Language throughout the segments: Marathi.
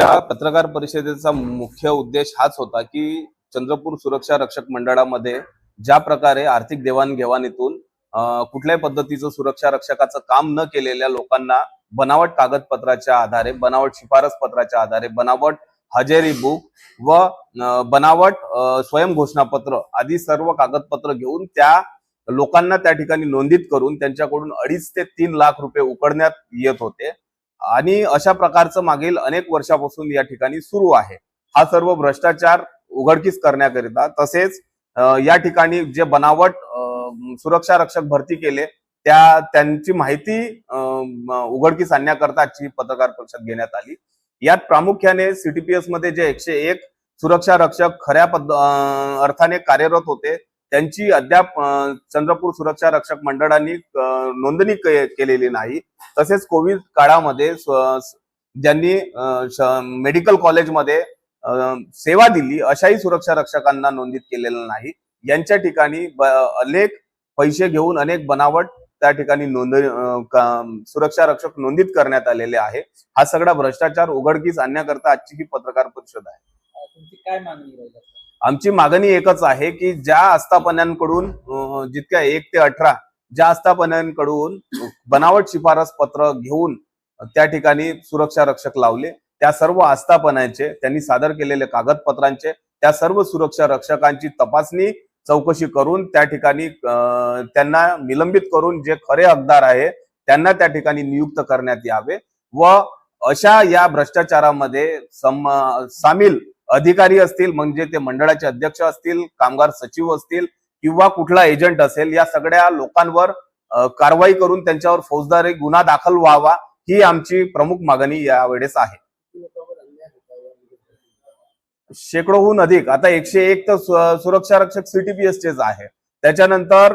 आजच्या पत्रकार परिषदेचा मुख्य उद्देश हाच होता की चंद्रपूर सुरक्षा रक्षक मंडळामध्ये ज्या प्रकारे आर्थिक देवाणघेवाणीतून कुठल्याही पद्धतीचं सुरक्षा रक्षकाचं काम न केलेल्या लोकांना बनावट कागदपत्राच्या आधारे बनावट शिफारस पत्राच्या आधारे बनावट हजेरी बुक व बनावट स्वयं घोषणापत्र आदी सर्व कागदपत्र घेऊन त्या लोकांना त्या ठिकाणी नोंदित करून त्यांच्याकडून अडीच ते तीन लाख रुपये उकडण्यात येत होते. आणि अशा प्रकारचं मागील अनेक वर्षापासून या ठिकाणी सुरू आहे. हा सर्व भ्रष्टाचार उघडकीस करण्याकरिता तसेच या ठिकाणी जे बनावट सुरक्षा रक्षक भरती केले त्या त्यांची माहिती उघडकीस आणण्याकरता आजची पत्रकार परिषद घेण्यात आली. यात प्रामुख्याने सीटीपीएसमध्ये जे एकशे एक सुरक्षा रक्षक खऱ्या पद्ध अं, अर्थाने कार्यरत होते त्यांची अद्याप चंद्रपूर सुरक्षा रक्षक मंडळांनी नोंदणी केलेली नाही. तसेच कोविड काळामध्ये ज्यांनी मेडिकल कॉलेजमध्ये सेवा दिली अशाही सुरक्षा रक्षकांना नोंदीत केलेलं नाही. यांच्या ठिकाणी अनेक पैसे घेऊन अनेक बनावट त्या ठिकाणी नोंद सुरक्षा रक्षक नोंदित करण्यात आलेले आहे. हा सगळा भ्रष्टाचार उघडकीस आणण्याकरता आजची ही पत्रकार परिषद आहे. तुमची काय मागणी आमची मागणी एकच आहे की ज्या आस्थापनांकडून जितक्या एक ते अठरा ज्या आस्थापनांकडून बनावट शिफारस पत्र घेऊन त्या ठिकाणी सुरक्षा रक्षक लावले त्या सर्व आस्थापनांचे त्यांनी सादर केलेले कागदपत्रांचे त्या सर्व सुरक्षा रक्षकांची तपासणी चौकशी करून त्या ठिकाणी त्यांना निलंबित करून जे खरे हकदार आहे त्यांना त्या ठिकाणी नियुक्त करण्यात यावे व अशा या भ्रष्टाचारामध्ये सम सामील अधिकारी असतील म्हणजे ते मंडळाचे अध्यक्ष असतील कामगार सचिव असतील किंवा कुठला एजंट असेल या सगळ्या लोकांवर कारवाई करून त्यांच्यावर फौजदारी गुन्हा दाखल व्हावा ही आमची प्रमुख मागणी यावेळेस आहे. शेकडोहून अधिक. आता एकशे एक तर सुरक्षा रक्षक सीटीपीएसचेच आहे. त्याच्यानंतर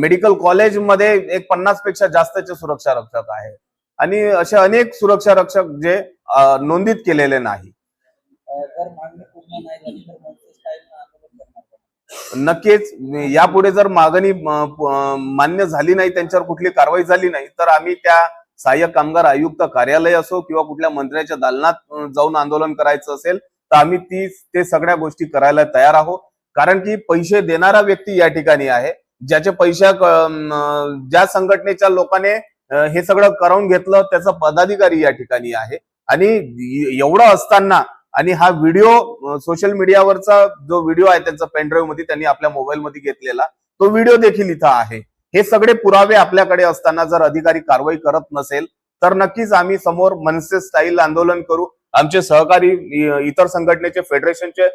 मेडिकल कॉलेजमध्ये एक पन्नासपेक्षा जास्तचे सुरक्षा रक्षक आहे. आणि असे अनेक सुरक्षा रक्षक जे नोंदीत केलेले नाही. जर मागणी पूर्ण नाही झाली तर स्टाईल आंदोलन करणार नक्कीच. यापुढे जर मागणी मान्य झाली नाही त्यांच्यावर कुठली कारवाई झाली नाही तर आम्ही त्या सहाय्यक कामगार आयुक्त कार्यालय असो किंवा कुठल्या मंत्र्याच्या दालनात जाऊन आंदोलन करायचं असेल तर आम्ही ती ते सगळ्या गोष्टी करायला तयार आहोत. कारण की पैसे देणारा व्यक्ती या ठिकाणी आहे ज्याचे पैशा ज्या संघटनेच्या लोकांनी हे सगळं करून घेतलं त्याचा पदाधिकारी या ठिकाणी आहे. आणि एवढं असताना आणि हा व्हिडिओ सोशल मीडियावरचा जो व्हिडिओ आहे त्यांचा पेनड्राईव्हमध्ये त्यांनी आपल्या मोबाईल मध्ये घेतलेला तो व्हिडिओ देखील इथं आहे. हे सगळे पुरावे आपल्याकडे असताना जर अधिकारी कारवाई करत नसेल तर नक्कीच आम्ही समोर मनसे स्टाईल आंदोलन करू. आमचे सहकारी इतर संघटनेचे फेडरेशनचे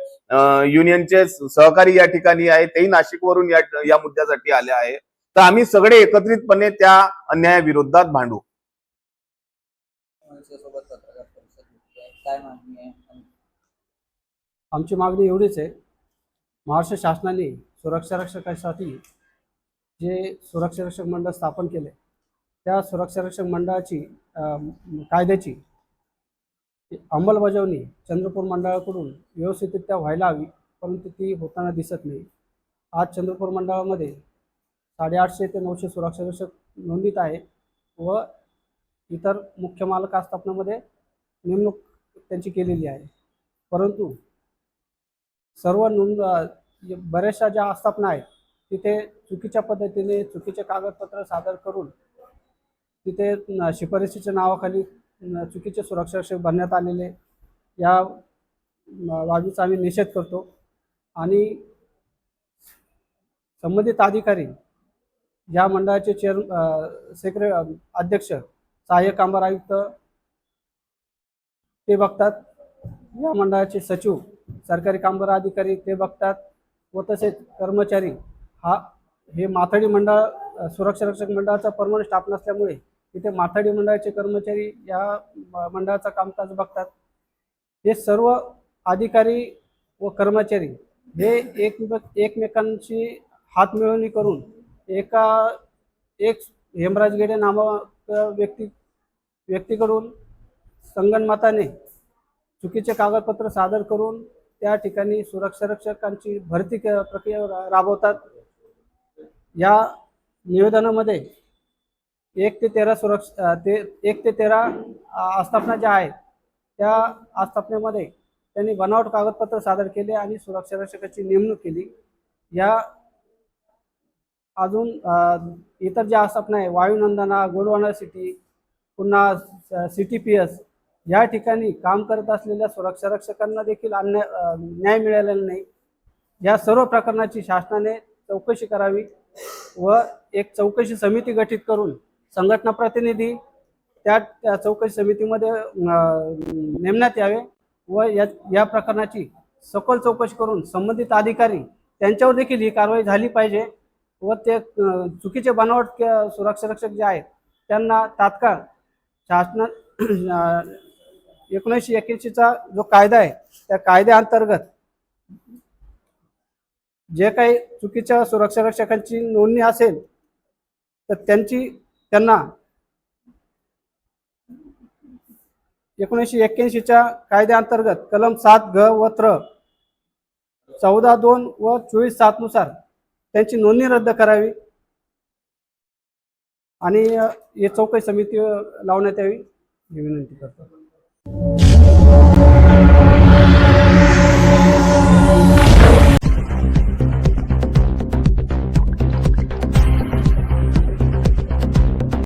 युनियनचे सहकारी या ठिकाणी आहे. तेही नाशिकवरून या या मुद्द्यासाठी आले आहे. तर आम्ही सगळे एकत्रितपणे त्या अन्यायाविरोधात भांडू. काय आमची मागणी एवढीच आहे महाराष्ट्र शासनाने सुरक्षा रक्षकासाठी जे सुरक्षा रक्षक मंडळ स्थापन केले त्या सुरक्षा रक्षक मंडळाची कायद्याची अंमलबजावणी चंद्रपूर मंडळाकडून व्यवस्थितरित्या व्हायला हवी परंतु ती होताना दिसत नाही. आज चंद्रपूर मंडळामध्ये साडेआठशे ते नऊशे सुरक्षा रक्षक नोंदीत आहे व इतर मुख्य मालक आस्थापनामध्ये नेमणूक त्यांची केलेली आहे. परंतु सर्व नोंद बऱ्याचशा ज्या आस्थापना आहेत तिथे चुकीच्या पद्धतीने चुकीचे कागदपत्र सादर करून तिथे शिफारसीच्या शिफारशीच्या नावाखाली चुकीचे सुरक्षा भरण्यात आलेले या बाबीचा आम्ही निषेध करतो. आणि संबंधित अधिकारी या मंडळाचे चेअर सेक्रे अध्यक्ष सहाय्यक कामगार आयुक्त ते बघतात. या मंडळाचे सचिव सरकारी कामगार अधिकारी ते बघतात व तसेच कर्मचारी हा हे माथाडी मंडळ सुरक्षा रक्षक मंडळाचा परमनंट स्टाफ नसल्यामुळे तिथे माथाडी मंडळाचे कर्मचारी या मंडळाचा मंडळाचं कामकाज बघतात. हे सर्व अधिकारी व कर्मचारी हे एक एकमेकांशी हातमिळवणी करून एका एक हेमराज गेडे नामक व्यक्ती व्यक्तीकडून संगणमाताने चुकीचे कागदपत्र सादर करून त्या ठिकाणी सुरक्षा रक्षकांची भरती क- प्रक्रिया रा- राबवतात. या निवेदनामध्ये एक ते तेरा सुरक्षा ते एक ते तेरा आस्थापना ज्या आहेत त्या आस्थापनेमध्ये त्यांनी बनावट कागदपत्र सादर केले आणि सुरक्षा रक्षकाची नेमणूक केली. या अजून इतर ज्या आस्थापना आहे वायुनंदना गोडवाना सिटी पुन्हा सी टी पी एस या ठिकाणी काम करत असलेल्या सुरक्षा रक्षकांना देखील अन्याय न्याय मिळालेला नाही. या सर्व प्रकरणाची शासनाने चौकशी करावी व एक चौकशी समिती गठीत करून संघटना प्रतिनिधी त्या त्या चौकशी समितीमध्ये नेमण्यात यावे व या या प्रकरणाची सखोल चौकशी करून संबंधित अधिकारी त्यांच्यावर देखील ही कारवाई झाली पाहिजे व ते चुकीचे बनावट सुरक्षा रक्षक जे आहेत त्यांना तात्काळ शासना एकोणीसशे एक्याऐंशीचा जो कायदा आहे त्या कायद्याअंतर्गत जे काही चुकीच्या सुरक्षा रक्षकांची नोंदणी असेल तर त्यांची त्यांना एकोणीसशे एक्क्याऐंशीच्या कायद्याअंतर्गत कलम सात घ व त्र चौदा दोन व चोवीस सातनुसार त्यांची नोंदणी रद्द करावी आणि हे चौकशी समिती लावण्यात यावी. ही विनंती करतो. Yeah.